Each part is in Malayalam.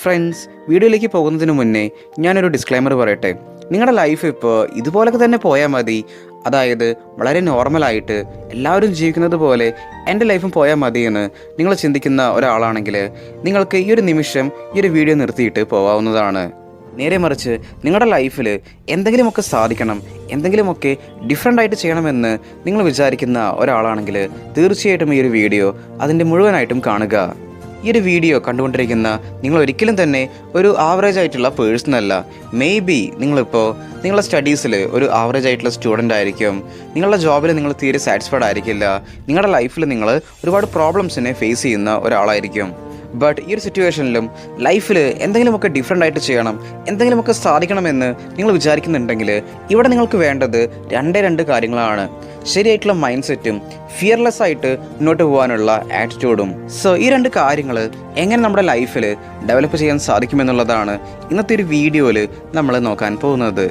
ഫ്രണ്ട്സ് വീഡിയോയിലേക്ക് പോകുന്നതിന് മുന്നേ ഞാനൊരു ഡിസ്ക്ലൈമർ പറയട്ടെ. നിങ്ങളുടെ ലൈഫ് ഇപ്പോൾ ഇതുപോലൊക്കെ തന്നെ പോയാൽ മതി. അതായത് വളരെ നോർമലായിട്ട് എല്ലാവരും ജീവിക്കുന്നത് പോലെ എന്റെ ലൈഫും പോയാൽ മതി എന്ന് നിങ്ങൾ ചിന്തിക്കുന്ന ഒരാളാണെങ്കിൽ നിങ്ങൾക്ക് ഈ ഒരു നിമിഷം ഈ ഒരു വീഡിയോ നിർത്തിയിട്ട് പോകാവുന്നതാണ് നേരെ മറിച്ച് നിങ്ങളുടെ ലൈഫിൽ എന്തെങ്കിലുമൊക്കെ സാധിക്കണം എന്തെങ്കിലുമൊക്കെ ഡിഫറെന്റ് ആയിട്ട് ചെയ്യണമെന്ന് നിങ്ങൾ വിചാരിക്കുന്ന ഒരാളാണെങ്കിൽ തീർച്ചയായിട്ടും ഈ ഒരു വീഡിയോ അതിന്റെ മുഴുവനായിട്ടും കാണുക. ഈ ഒരു വീഡിയോ കണ്ടുകൊണ്ടിരിക്കുന്ന നിങ്ങൾ ഒരിക്കലും തന്നെ ഒരു ആവറേജ് ആയിട്ടുള്ള പേഴ്സൺ അല്ല. മേ ബി നിങ്ങളിപ്പോൾ നിങ്ങളുടെ സ്റ്റഡീസിൽ ഒരു ആവറേജ് ആയിട്ടുള്ള സ്റ്റുഡന്റ് ആയിരിക്കും. നിങ്ങളുടെ ജോബിൽ നിങ്ങൾ തീരെ സാറ്റിസ്ഫൈഡ് ആയിരിക്കില്ല. നിങ്ങളുടെ ലൈഫിൽ നിങ്ങൾ ഒരുപാട് പ്രോബ്ലംസിനെ ഫേസ് ചെയ്യുന്ന ഒരാളായിരിക്കും. ബട്ട് ഈ ഒരു സിറ്റുവേഷനിലും ലൈഫിൽ എന്തെങ്കിലുമൊക്കെ ഡിഫറെന്റ് ആയിട്ട് ചെയ്യണം എന്തെങ്കിലുമൊക്കെ സാധിക്കണമെന്ന് നിങ്ങൾ വിചാരിക്കുന്നുണ്ടെങ്കിൽ ഇവിടെ നിങ്ങൾക്ക് വേണ്ടത് രണ്ടേ രണ്ട് കാര്യങ്ങളാണ്. ശരിയായിട്ടുള്ള മൈൻഡ് സെറ്റും ഫിയർലെസ് ആയിട്ട് മുന്നോട്ട് പോകാനുള്ള ആറ്റിറ്റ്യൂഡും സോ ഈ രണ്ട് കാര്യങ്ങൾ എങ്ങനെ നമ്മുടെ ലൈഫിൽ ഡെവലപ്പ് ചെയ്യാൻ സാധിക്കുമെന്നുള്ളതാണ് ഇന്നത്തെ ഒരു വീഡിയോയിൽ നമ്മൾ നോക്കാൻ പോകുന്നത്.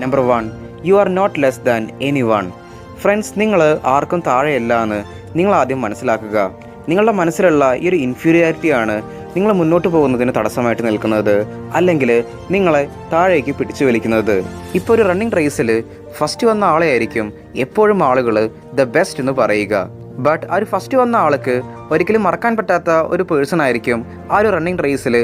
Number one you are not less than any one friends നിങ്ങൾ ആർക്കും താഴെയല്ല എന്ന് നിങ്ങൾ ആദ്യം മനസ്സിലാക്കുക. നിങ്ങളുടെ മനസ്സിലുള്ള ഈ ഒരു ഇൻഫീരിയാരിറ്റിയാണ് നിങ്ങൾ മുന്നോട്ട് പോകുന്നതിന് തടസ്സമായിട്ട് നിൽക്കുന്നത്. അല്ലെങ്കിൽ നിങ്ങളെ താഴേക്ക് പിടിച്ചു വലിക്കുന്നത്. ഇപ്പോൾ ഒരു റണ്ണിങ് റേസിൽ ഫസ്റ്റ് വന്ന ആളെയായിരിക്കും എപ്പോഴും ആളുകൾ ദ ബെസ്റ്റ് എന്ന് പറയുക. ബട്ട് ആ ഒരു ഫസ്റ്റ് വന്ന ആൾക്ക് ഒരിക്കലും മറക്കാൻ പറ്റാത്ത ഒരു പേഴ്സൺ ആയിരിക്കും ആ ഒരു റണ്ണിങ് റേസിൽ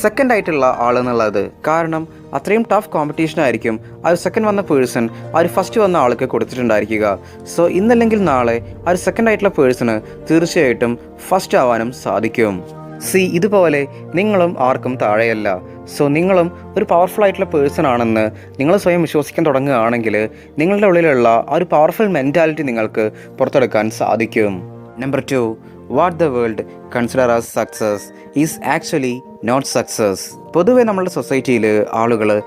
സെക്കൻഡ് ആയിട്ടുള്ള ആൾ എന്നുള്ളത്. കാരണം അത്രയും ടഫ് കോമ്പറ്റീഷൻ ആയിരിക്കും ആ ഒരു സെക്കൻഡ് വന്ന പേഴ്സൺ ആ ഒരു ഫസ്റ്റ് വന്ന ആൾക്ക് കൊടുത്തിട്ടുണ്ടായിരിക്കുക. സോ ഇന്നല്ലെങ്കിൽ നാളെ ആ ഒരു സെക്കൻഡ് ആയിട്ടുള്ള പേഴ്സണ് തീർച്ചയായിട്ടും ഫസ്റ്റ് ആവാനും സാധിക്കും. സി ഇതുപോലെ നിങ്ങളും ആർക്കും താഴെയല്ല. സോ നിങ്ങളും ഒരു പവർഫുൾ ആയിട്ടുള്ള പേഴ്സൺ ആണെന്ന് നിങ്ങൾ സ്വയം വിശ്വസിക്കാൻ തുടങ്ങുകയാണെങ്കിൽ നിങ്ങളുടെ ഉള്ളിലുള്ള ആ ഒരു പവർഫുൾ മെന്റാലിറ്റി നിങ്ങൾക്ക് പുറത്തെടുക്കാൻ സാധിക്കും. Number two what the world consider as success is actually not success പൊതുവെ നമ്മുടെ സൊസൈറ്റിയിൽ ആളുകൾ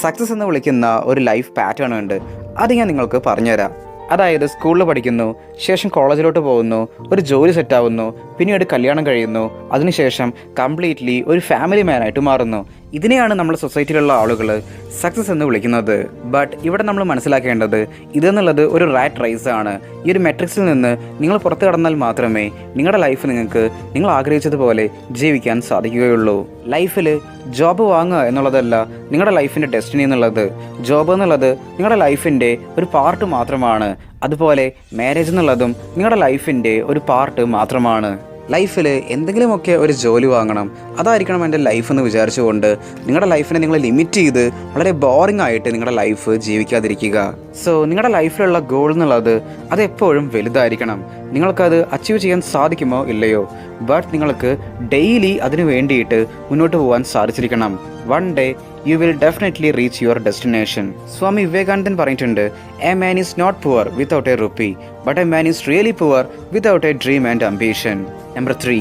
സക്സസ് എന്ന് വിളിക്കുന്ന ഒരു ലൈഫ് പാറ്റേൺ ഉണ്ട്. അത് ഞാൻ നിങ്ങൾക്ക് പറഞ്ഞുതരാം. അതായത് സ്കൂളിൽ പഠിക്കുന്നു ശേഷം കോളേജിലോട്ട് പോകുന്നു ഒരു ജോലി സെറ്റാവുന്നു പിന്നീട് കല്യാണം കഴിയുന്നു അതിനുശേഷം കംപ്ലീറ്റ്ലി ഒരു ഫാമിലി മാനായിട്ട് മാറുന്നു. ഇതിനെയാണ് നമ്മൾ സൊസൈറ്റിയിലുള്ള ആളുകൾ സക്സസ് എന്ന് വിളിക്കുന്നത്. ബട്ട് ഇവിടെ നമ്മൾ മനസ്സിലാക്കേണ്ടത് ഇതെന്നുള്ളത് ഒരു റാറ്റ് റൈസ് ആണ്. ഈ ഒരു മെട്രിക്സിൽ നിന്ന് നിങ്ങൾ പുറത്തു കടന്നാൽ മാത്രമേ നിങ്ങളുടെ ലൈഫ് നിങ്ങൾക്ക് നിങ്ങൾ ആഗ്രഹിച്ചതുപോലെ ജീവിക്കാൻ സാധിക്കുകയുള്ളൂ. ലൈഫിൽ ജോബ് വാങ്ങുക എന്നുള്ളതല്ല നിങ്ങളുടെ ലൈഫിന്റെ ഡെസ്റ്റിനി എന്നുള്ളത്. ജോബ് എന്നുള്ളത് നിങ്ങളുടെ ലൈഫിന്റെ ഒരു പാർട്ട് മാത്രമാണ്. അതുപോലെ മാരേജ് എന്നുള്ളതും നിങ്ങളുടെ ലൈഫിന്റെ ഒരു പാർട്ട് മാത്രമാണ്. ലൈഫിൽ എന്തെങ്കിലുമൊക്കെ ഒരു ജോലി വാങ്ങണം അതായിരിക്കണം എന്റെ ലൈഫ് എന്ന് വിചാരിച്ചുകൊണ്ട് നിങ്ങളുടെ ലൈഫിനെ നിങ്ങൾ ലിമിറ്റ് ചെയ്ത് വളരെ ബോറിംഗ് ആയിട്ട് നിങ്ങളുടെ ലൈഫ് ജീവിക്കാതിരിക്കുക. സോ നിങ്ങളുടെ ലൈഫിലുള്ള ഗോൾ എന്നുള്ളത് അത് എപ്പോഴും വലുതായിരിക്കണം. നിങ്ങൾക്കത് അച്ചീവ് ചെയ്യാൻ സാധിക്കുമോ ഇല്ലയോ? ബട്ട് നിങ്ങൾക്ക് ഡെയിലി അതിനു വേണ്ടിയിട്ട് മുന്നോട്ട് പോകാൻ സാധിച്ചിരിക്കണം. One day you will definitely reach your destination Swami Vivekanandan പറഞ്ഞിട്ടുണ്ട് a man is not poor without a rupee but a man is really poor without a dream and ambition number three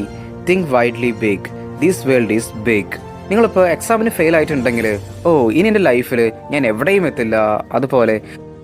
think widely big this world is big നിങ്ങളിപ്പോൾ എക്സാമിന് ഫെയിൽ ആയിട്ടുണ്ടെങ്കിൽ ഓ ഇനി എന്റെ ലൈഫിൽ ഞാൻ എവിടെയും എത്തില്ല. അതുപോലെ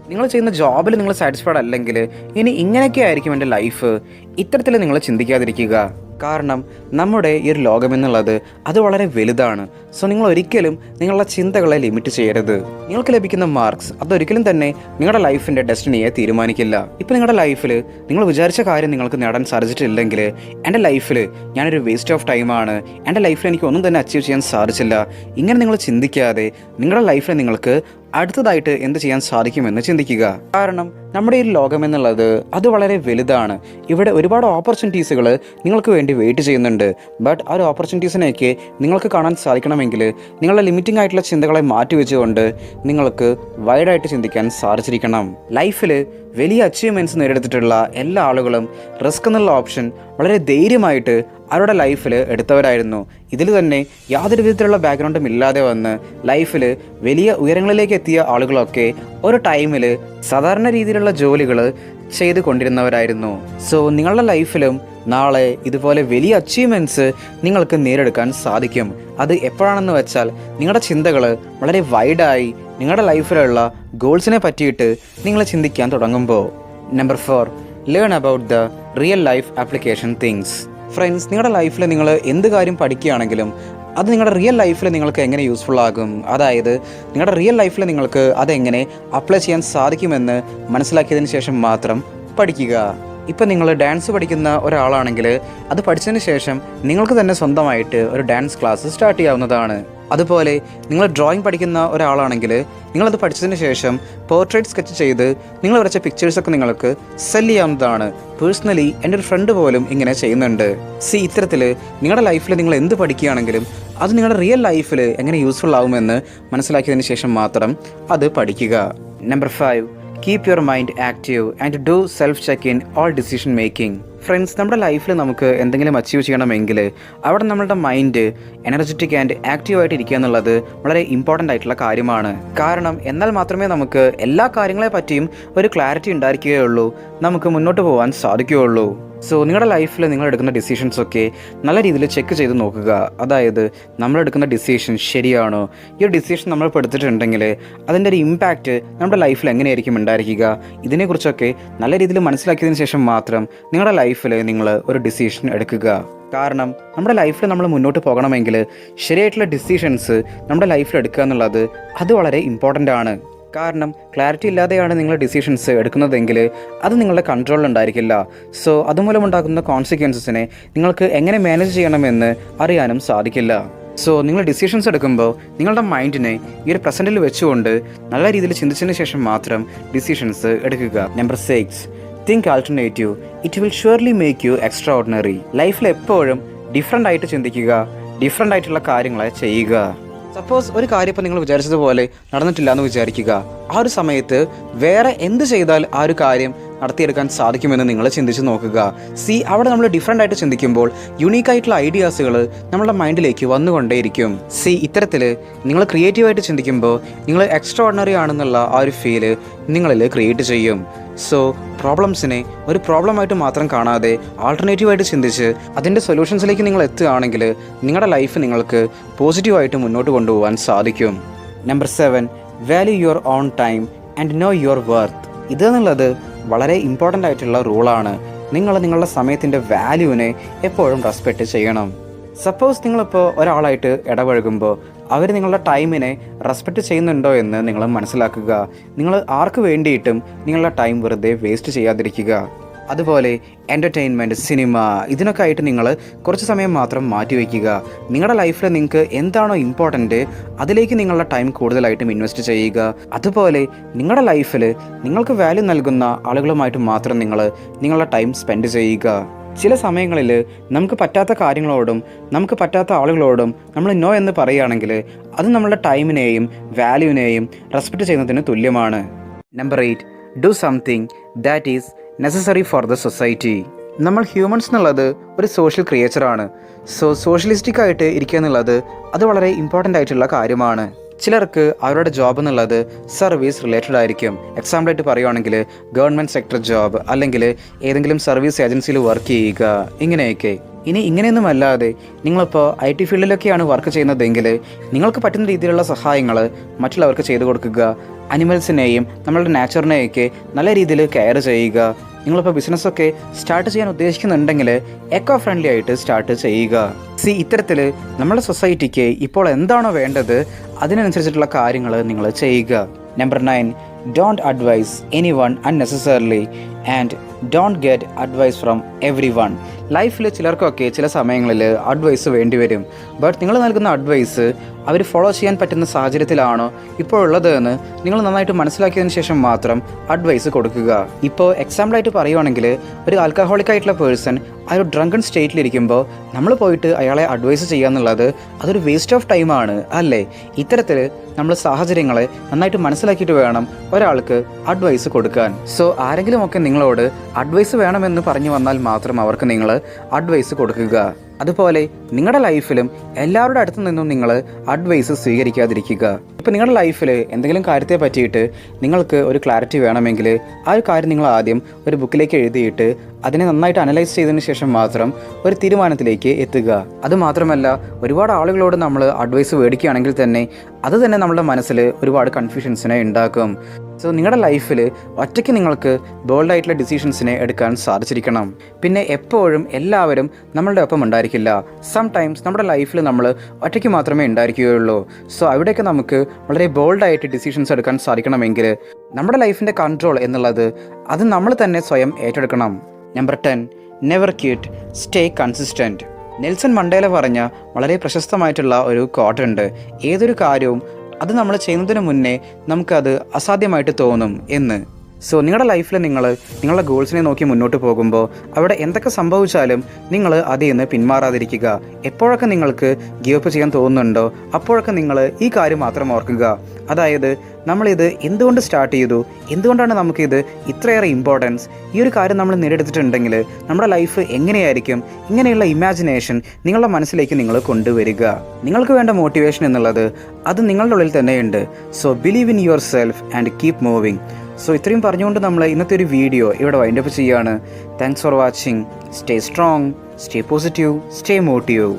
നിങ്ങൾ ചെയ്യുന്ന ജോബിൽ നിങ്ങൾ സാറ്റിസ്ഫൈഡ് അല്ലെങ്കിൽ ഇനി ഇങ്ങനെയൊക്കെ ആയിരിക്കും എന്റെ ലൈഫ് ഇത്തരത്തിൽ നിങ്ങൾ ചിന്തിക്കാതിരിക്കുക. കാരണം നമ്മുടെ ഈ ഒരു ലോകമെന്നുള്ളത് അത് വളരെ വലുതാണ്. സോ നിങ്ങൾ ഒരിക്കലും നിങ്ങളുടെ ചിന്തകളെ ലിമിറ്റ് ചെയ്യരുത്. നിങ്ങൾക്ക് ലഭിക്കുന്ന മാർക്സ് അതൊരിക്കലും തന്നെ നിങ്ങളുടെ ലൈഫിന്റെ ഡെസ്റ്റിനിയെ തീരുമാനിക്കില്ല. ഇപ്പം നിങ്ങളുടെ ലൈഫിൽ നിങ്ങൾ വിചാരിച്ച കാര്യം നിങ്ങൾക്ക് നേടാൻ സാധിച്ചിട്ടില്ലെങ്കിൽ എന്റെ ലൈഫിൽ ഞാനൊരു വേസ്റ്റ് ഓഫ് ടൈമാണ് എന്റെ ലൈഫിൽ എനിക്ക് ഒന്നും തന്നെ അച്ചീവ് ചെയ്യാൻ സാധിച്ചില്ല. ഇങ്ങനെ നിങ്ങൾ ചിന്തിക്കാതെ നിങ്ങളുടെ ലൈഫിൽ നിങ്ങൾക്ക് അടുത്തതായിട്ട് എന്ത് ചെയ്യാൻ സാധിക്കുമെന്ന് ചിന്തിക്കുക. കാരണം നമ്മുടെ ഈ ലോകം എന്നുള്ളത് അത് വളരെ വലുതാണ്. ഇവിടെ ഒരുപാട് ഓപ്പർച്യൂണിറ്റീസുകൾ നിങ്ങൾക്ക് വേണ്ടി വെയിറ്റ് ചെയ്യുന്നുണ്ട്. ബട്ട് ആ ഒരു ഓപ്പർച്യൂണിറ്റീസിനെയൊക്കെ നിങ്ങൾക്ക് കാണാൻ സാധിക്കണമെങ്കിൽ നിങ്ങളുടെ ലിമിറ്റിംഗ് ആയിട്ടുള്ള ചിന്തകളെ മാറ്റിവെച്ചുകൊണ്ട് നിങ്ങൾക്ക് വൈഡായിട്ട് ചിന്തിക്കാൻ സാധിച്ചിരിക്കണം. ലൈഫിൽ വലിയ അച്ചീവ്മെന്റ്സ് നേടിയെടുത്തിട്ടുള്ള എല്ലാ ആളുകളും റിസ്ക് എന്നുള്ള ഓപ്ഷൻ വളരെ ധൈര്യമായിട്ട് അവരുടെ ലൈഫിൽ എടുത്തവരായിരുന്നു. ഇതിൽ തന്നെ യാതൊരു വിധത്തിലുള്ള ബാക്ക്ഗ്രൗണ്ടും ഇല്ലാതെ വന്ന് ലൈഫിൽ വലിയ ഉയരങ്ങളിലേക്ക് എത്തിയ ആളുകളൊക്കെ ഒരു ടൈമിൽ സാധാരണ രീതിയിലുള്ള ജോലികൾ ചെയ്തു കൊണ്ടിരുന്നവരായിരുന്നു. സോ നിങ്ങളുടെ ലൈഫിലും നാളെ ഇതുപോലെ വലിയ അച്ചീവ്മെന്റ്സ് നിങ്ങൾക്ക് നേരെടുക്കാൻ സാധിക്കും. അത് എപ്പോഴാണെന്ന് വെച്ചാൽ നിങ്ങളുടെ ചിന്തകൾ വളരെ വൈഡായി നിങ്ങളുടെ ലൈഫിലുള്ള ഗോൾസിനെ പറ്റിയിട്ട് നിങ്ങൾ ചിന്തിക്കാൻ തുടങ്ങുമ്പോൾ. Number four learn about the real life application things friends നിങ്ങളുടെ ലൈഫിൽ നിങ്ങൾ എന്ത് കാര്യം പഠിക്കുകയാണെങ്കിലും അത് നിങ്ങളുടെ റിയൽ ലൈഫിൽ നിങ്ങൾക്ക് എങ്ങനെ യൂസ്ഫുൾ ആകും? അതായത് നിങ്ങളുടെ റിയൽ ലൈഫിൽ നിങ്ങൾക്ക് അതെങ്ങനെ അപ്ലൈ ചെയ്യാൻ സാധിക്കുമെന്ന് മനസ്സിലാക്കിയതിന് ശേഷം മാത്രം പഠിക്കുക. ഇപ്പം നിങ്ങൾ ഡാൻസ് പഠിക്കുന്ന ഒരാളാണെങ്കിൽ അത് പഠിച്ചതിന് ശേഷം നിങ്ങൾക്ക് തന്നെ സ്വന്തമായിട്ട് ഒരു ഡാൻസ് ക്ലാസ് സ്റ്റാർട്ട് ചെയ്യാവുന്നതാണ്. അതുപോലെ നിങ്ങൾ ഡ്രോയിങ് പഠിക്കുന്ന ഒരാളാണെങ്കിൽ നിങ്ങളത് പഠിച്ചതിന് ശേഷം പോർട്രേറ്റ് സ്കെച്ച് ചെയ്ത് നിങ്ങൾ വരച്ച പിക്ചേഴ്സൊക്കെ നിങ്ങൾക്ക് സെൽ ചെയ്യാവുന്നതാണ്. പേഴ്സണലി എന്റെ ഒരു ഫ്രണ്ട് പോലും ഇങ്ങനെ ചെയ്യുന്നുണ്ട്. സി ഇത്തരത്തിൽ നിങ്ങളുടെ ലൈഫിൽ നിങ്ങൾ എന്ത് പഠിക്കുകയാണെങ്കിലും അത് നിങ്ങളുടെ റിയൽ ലൈഫിൽ എങ്ങനെ യൂസ്ഫുൾ ആവുമെന്ന് മനസ്സിലാക്കിയതിന് ശേഷം മാത്രം അത് പഠിക്കുക. Number five keep your mind active and do self check in all decision making friends നമ്മുടെ ലൈഫിൽ നമുക്ക് എന്തെങ്കിലും അച്ചീവ് ചെയ്യണമെങ്കിൽ അവിടെ നമ്മളുടെ മൈൻഡ് എനർജറ്റിക് ആൻഡ് ആക്റ്റീവ് ആയിട്ട് ഇരിക്കുക എന്നുള്ളത് വളരെ ഇമ്പോർട്ടന്റ് ആയിട്ടുള്ള കാര്യമാണ്. കാരണം എന്നാൽ മാത്രമേ നമുക്ക് എല്ലാ കാര്യങ്ങളെ പറ്റിയും ഒരു ക്ലാരിറ്റി ഉണ്ടായിരിക്കുകയുള്ളൂ. നമുക്ക് മുന്നോട്ട് പോകാൻ സാധിക്കുകയുള്ളൂ. സോ നിങ്ങളുടെ ലൈഫിൽ നിങ്ങൾ എടുക്കുന്ന ഡിസിഷൻസ് ഒക്കെ നല്ല രീതിയിൽ ചെക്ക് ചെയ്ത് നോക്കുക. അതായത് നമ്മളെടുക്കുന്ന ഡിസിഷൻ ശരിയാണോ? ഈ ഒരു ഡിസിഷൻ നമ്മൾ എടുത്തിട്ടുണ്ടെങ്കിൽ അതിന്റെ ഒരു ഇമ്പാക്റ്റ് നമ്മുടെ ലൈഫിൽ എങ്ങനെയായിരിക്കും ഉണ്ടായിരിക്കുക? ഇതിനെക്കുറിച്ചൊക്കെ നല്ല രീതിയിൽ മനസ്സിലാക്കിയതിന് ശേഷം മാത്രം നിങ്ങളുടെ ലൈഫിൽ നിങ്ങൾ ഒരു ഡിസിഷൻ എടുക്കുക. കാരണം നമ്മുടെ ലൈഫിൽ നമ്മൾ മുന്നോട്ട് പോകണമെങ്കിൽ ശരിയായിട്ടുള്ള ഡിസിഷൻസ് നമ്മുടെ ലൈഫിൽ എടുക്കുക എന്നുള്ളത് അത് വളരെ ഇമ്പോർട്ടന്റ് ആണ്. കാരണം ക്ലാരിറ്റി ഇല്ലാതെയാണ് നിങ്ങൾ ഡിസിഷൻസ് എടുക്കുന്നതെങ്കിൽ അത് നിങ്ങളുടെ കൺട്രോളിൽ ഉണ്ടായിരിക്കില്ല. സോ അതുമൂലം ഉണ്ടാകുന്ന കോൺസിക്വൻസസിനെ നിങ്ങൾക്ക് എങ്ങനെ മാനേജ് ചെയ്യണമെന്ന് അറിയാനും സാധിക്കില്ല. സോ നിങ്ങൾ ഡിസിഷൻസ് എടുക്കുമ്പോൾ നിങ്ങളുടെ മൈൻഡിനെ ഈ ഒരു പ്രസന്റിൽ വെച്ചുകൊണ്ട് നല്ല രീതിയിൽ ചിന്തിച്ചതിന് ശേഷം മാത്രം ഡിസിഷൻസ് എടുക്കുക. Number six think alternative it will surely make you extraordinary ലൈഫിൽ എപ്പോഴും ഡിഫറെന്റ് ആയിട്ട് ചിന്തിക്കുക ഡിഫറെന്റ് ആയിട്ടുള്ള കാര്യങ്ങളെ ചെയ്യുക. സപ്പോസ് ഒരു കാര്യം ഇപ്പോൾ നിങ്ങൾ വിചാരിച്ചതുപോലെ നടന്നിട്ടില്ല എന്ന് വിചാരിക്കുക. ആ ഒരു സമയത്ത് വേറെ എന്ത് ചെയ്താൽ ആ ഒരു കാര്യം നടത്തിയെടുക്കാൻ സാധിക്കുമെന്ന് നിങ്ങൾ ചിന്തിച്ച് നോക്കുക. സി അവിടെ നമ്മൾ ഡിഫറെന്റ് ആയിട്ട് ചിന്തിക്കുമ്പോൾ യുണീക്ക് ആയിട്ടുള്ള ഐഡിയാസുകൾ നമ്മുടെ മൈൻഡിലേക്ക് വന്നുകൊണ്ടേയിരിക്കും. സി ഇത്തരത്തിൽ നിങ്ങൾ ക്രിയേറ്റീവായിട്ട് ചിന്തിക്കുമ്പോൾ നിങ്ങൾ എക്സ്ട്രാ ഓർഡിനറി ആണെന്നുള്ള ആ ഒരു ഫീൽ നിങ്ങളിൽ ക്രിയേറ്റ് ചെയ്യും. സോ പ്രോബ്ലംസിനെ ഒരു പ്രോബ്ലമായിട്ട് മാത്രം കാണാതെ ആൾട്ടർനേറ്റീവായിട്ട് ചിന്തിച്ച് അതിന്റെ സൊല്യൂഷൻസിലേക്ക് നിങ്ങൾ എത്തുകയാണെങ്കിൽ നിങ്ങളുടെ ലൈഫ് നിങ്ങൾക്ക് പോസിറ്റീവായിട്ട് മുന്നോട്ട് കൊണ്ടുപോകാൻ സാധിക്കും. Number seven value your own time and know your worth ഇതെന്നുള്ളത് വളരെ ഇമ്പോർട്ടന്റ് ആയിട്ടുള്ള റൂളാണ് നിങ്ങൾ നിങ്ങളുടെ സമയത്തിന്റെ വാല്യൂവിനെ എപ്പോഴും റെസ്പെക്റ്റ് ചെയ്യണം. സപ്പോസ് നിങ്ങളിപ്പോൾ ഒരാളായിട്ട് ഇടപഴകുമ്പോൾ അവർ നിങ്ങളുടെ ടൈമിനെ റെസ്പെക്റ്റ് ചെയ്യുന്നുണ്ടോ എന്ന് നിങ്ങൾ മനസ്സിലാക്കുക. നിങ്ങൾ ആർക്ക് വേണ്ടിയിട്ടും നിങ്ങളുടെ ടൈം വെറുതെ വേസ്റ്റ് ചെയ്യാതിരിക്കുക. അതുപോലെ എന്റർടൈൻമെന്റ് സിനിമ ഇതിനൊക്കെ ആയിട്ട് നിങ്ങൾ കുറച്ച് സമയം മാത്രം മാറ്റിവെക്കുക നിങ്ങളുടെ ലൈഫിൽ നിങ്ങൾക്ക് എന്താണോ ഇമ്പോർട്ടന്റ് അതിലേക്ക് നിങ്ങളുടെ ടൈം കൂടുതലായിട്ടും ഇൻവെസ്റ്റ് ചെയ്യുക. അതുപോലെ നിങ്ങളുടെ ലൈഫിൽ നിങ്ങൾക്ക് വാല്യൂ നൽകുന്ന ആളുകളുമായിട്ട് മാത്രം നിങ്ങൾ നിങ്ങളുടെ ടൈം സ്പെൻഡ് ചെയ്യുക. ചില സമയങ്ങളിൽ നമുക്ക് പറ്റാത്ത കാര്യങ്ങളോടും നമുക്ക് പറ്റാത്ത ആളുകളോടും നമ്മൾ നോ എന്ന് പറയുകയാണെങ്കിൽ അത് നമ്മളുടെ ടൈമിനെയും വാല്യൂവിനെയും റെസ്പെക്റ്റ് ചെയ്യുന്നതിന് തുല്യമാണ്. Number eight do something that is necessary for the society നമ്മൾ ഹ്യൂമൻസ് എന്നുള്ളത് ഒരു സോഷ്യൽ ക്രിയേച്ചറാണ് സോ സോഷ്യലിസ്റ്റിക് ആയിട്ട് ഇരിക്കുക എന്നുള്ളത് അത് വളരെ ഇമ്പോർട്ടന്റ് ആയിട്ടുള്ള കാര്യമാണ്. ചിലർക്ക് അവരുടെ ജോബ് എന്നുള്ളത് സർവീസ് റിലേറ്റഡ് ആയിരിക്കും. എക്സാമ്പിളായിട്ട് പറയുവാണെങ്കിൽ ഗവൺമെന്റ് സെക്ടർ ജോബ് അല്ലെങ്കിൽ ഏതെങ്കിലും സർവീസ് ഏജൻസിയിൽ വർക്ക് ചെയ്യുക ഇങ്ങനെയൊക്കെ. ഇനി ഇങ്ങനെയൊന്നും അല്ലാതെ നിങ്ങളിപ്പോൾ ഐ ടി ഫീൽഡിലൊക്കെയാണ് വർക്ക് ചെയ്യുന്നതെങ്കിൽ നിങ്ങൾക്ക് പറ്റുന്ന രീതിയിലുള്ള സഹായങ്ങൾ മറ്റുള്ളവർക്ക് ചെയ്തു കൊടുക്കുക. അനിമൽസിനെയും നമ്മളുടെ നാച്ചറിനെയൊക്കെ നല്ല രീതിയിൽ കെയർ ചെയ്യുക. നിങ്ങളിപ്പോൾ ബിസിനസ്സൊക്കെ സ്റ്റാർട്ട് ചെയ്യാൻ ഉദ്ദേശിക്കുന്നുണ്ടെങ്കിൽ എക്കോ ഫ്രണ്ട്ലി ആയിട്ട് സ്റ്റാർട്ട് ചെയ്യുക. സി ഇത്തരത്തിൽ നമ്മുടെ സൊസൈറ്റിക്ക് ഇപ്പോൾ എന്താണോ വേണ്ടത് അതിനനുസരിച്ചിട്ടുള്ള കാര്യങ്ങൾ നിങ്ങൾ ചെയ്യുക. Number nine don't advise anyone unnecessarily and don't get advise from everyone ലൈഫിൽ ചിലർക്കൊക്കെ ചില സമയങ്ങളിൽ അഡ്വൈസ് വേണ്ടി വരും. ബട്ട് നിങ്ങൾ നൽകുന്ന അഡ്വൈസ് അവർ ഫോളോ ചെയ്യാൻ പറ്റുന്ന സാഹചര്യത്തിലാണോ ഇപ്പോൾ ഉള്ളതെന്ന് നിങ്ങൾ നന്നായിട്ട് മനസ്സിലാക്കിയതിന് ശേഷം മാത്രം അഡ്വൈസ് കൊടുക്കുക. ഇപ്പോൾ എക്സാമ്പിളായിട്ട് പറയുവാണെങ്കിൽ ഒരു ആൽക്കഹോളിക് ആയിട്ടുള്ള പേഴ്സൺ ആ ഒരു ഡ്രങ്കൺ സ്റ്റേറ്റിലിരിക്കുമ്പോൾ നമ്മൾ പോയിട്ട് അയാളെ അഡ്വൈസ് ചെയ്യുക എന്നുള്ളത് അതൊരു വേസ്റ്റ് ഓഫ് ടൈമാണ് അല്ലേ? ഇത്തരത്തിൽ നമ്മൾ സാഹചര്യങ്ങളെ നന്നായിട്ട് മനസ്സിലാക്കിയിട്ട് വേണം ഒരാൾക്ക് അഡ്വൈസ് കൊടുക്കാൻ. സോ ആരെങ്കിലുമൊക്കെ നിങ്ങളോട് അഡ്വൈസ് വേണമെന്ന് പറഞ്ഞു വന്നാൽ മാത്രം അവർക്ക് നിങ്ങൾ അഡ്വൈസ് കൊടുക്കുക. അതുപോലെ നിങ്ങളുടെ ലൈഫിലും എല്ലാവരുടെ അടുത്തു നിന്നും നിങ്ങൾ അഡ്വൈസ് സ്വീകരിക്കാതിരിക്കുക. ഇപ്പോൾ നിങ്ങളുടെ ലൈഫിൽ എന്തെങ്കിലും കാര്യത്തെ പറ്റിയിട്ട് നിങ്ങൾക്ക് ഒരു ക്ലാരിറ്റി വേണമെങ്കിൽ ആ ഒരു കാര്യം നിങ്ങൾ ആദ്യം ഒരു ബുക്കിലേക്ക് എഴുതിയിട്ട് അതിനെ നന്നായിട്ട് അനലൈസ് ചെയ്തതിന് ശേഷം മാത്രം ഒരു തീരുമാനത്തിലേക്ക് എത്തുക. അതുമാത്രമല്ല ഒരുപാട് ആളുകളോട് നമ്മൾ അഡ്വൈസ് മേടിക്കുകയാണെങ്കിൽ തന്നെ അത് തന്നെ നമ്മുടെ മനസ്സിൽ ഒരുപാട് കൺഫ്യൂഷൻസിനെ ഉണ്ടാക്കും. സോ നിങ്ങളുടെ ലൈഫിൽ ഒറ്റയ്ക്ക് നിങ്ങൾക്ക് ബോൾഡായിട്ടുള്ള ഡിസിഷൻസിനെ എടുക്കാൻ സാധിച്ചിരിക്കണം. പിന്നെ എപ്പോഴും എല്ലാവരും നമ്മളുടെ ഒപ്പം ഉണ്ടായിരിക്കില്ല. സം ടൈംസ് നമ്മുടെ ലൈഫിൽ നമ്മൾ ഒറ്റയ്ക്ക് മാത്രമേ ഉണ്ടായിരിക്കുകയുള്ളൂ. സോ അവിടെയൊക്കെ നമുക്ക് വളരെ ബോൾഡായിട്ട് ഡിസിഷൻസ് എടുക്കാൻ സാധിക്കണമെങ്കിൽ നമ്മുടെ ലൈഫിന്റെ കൺട്രോൾ എന്നുള്ളത് അത് നമ്മൾ തന്നെ സ്വയം ഏറ്റെടുക്കണം. Number ten never quit stay consistent Nelson Mandela പറഞ്ഞ വളരെ പ്രശസ്തമായിട്ടുള്ള ഒരു കോട്ടുണ്ട് ഏതൊരു കാര്യവും അത് നമ്മൾ ചെയ്യുന്നതിന് മുന്നേ നമുക്കത് അസാധ്യമായിട്ട് തോന്നും എന്ന്. സോ നിങ്ങളുടെ ലൈഫിൽ നിങ്ങൾ നിങ്ങളുടെ ഗോൾസിനെ നോക്കി മുന്നോട്ട് പോകുമ്പോൾ അവിടെ എന്തൊക്കെ സംഭവിച്ചാലും നിങ്ങൾ അതിൽ നിന്ന് പിന്മാറാതിരിക്കുക. എപ്പോഴൊക്കെ നിങ്ങൾക്ക് ഗീവ് അപ്പ് ചെയ്യാൻ തോന്നുന്നുണ്ടോ അപ്പോഴൊക്കെ നിങ്ങൾ ഈ കാര്യം മാത്രം ഓർക്കുക. അതായത് നമ്മളിത് എന്തുകൊണ്ട് സ്റ്റാർട്ട് ചെയ്തു? എന്തുകൊണ്ടാണ് നമുക്കിത് ഇത്രയേറെ ഇമ്പോർട്ടൻസ് ഈ ഒരു കാര്യം നമ്മൾ നേടിയെടുത്തിട്ടുണ്ടെങ്കിൽ നമ്മുടെ ലൈഫ് എങ്ങനെയായിരിക്കും? ഇങ്ങനെയുള്ള ഇമാജിനേഷൻ നിങ്ങളുടെ മനസ്സിലേക്ക് നിങ്ങൾ കൊണ്ടുവരിക. നിങ്ങൾക്ക് വേണ്ട മോട്ടിവേഷൻ എന്നുള്ളത് അത് നിങ്ങളുടെ ഉള്ളിൽ തന്നെയുണ്ട്. So believe in yourself and keep moving so ഇത്രയും പറഞ്ഞുകൊണ്ട് നമ്മൾ ഇന്നത്തെ ഒരു വീഡിയോ ഇവിടെ വൈൻഡപ്പ് ചെയ്യുകയാണ്. Thanks for watching stay strong stay positive stay motive